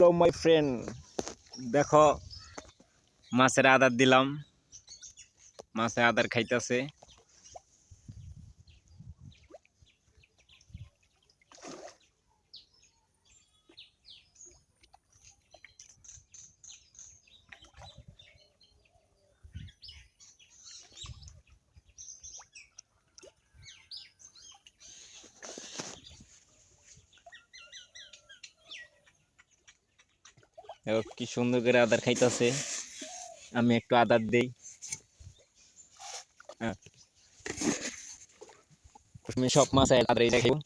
তো my friend দেখো মাছের আদার দিলাম। মাছে আদার খাইতেছে। কি সুন্দর করে আদার খাইতেছে। আমি একটু আদার দেই। হ্যাঁ। সব মাছ আদার খাইব।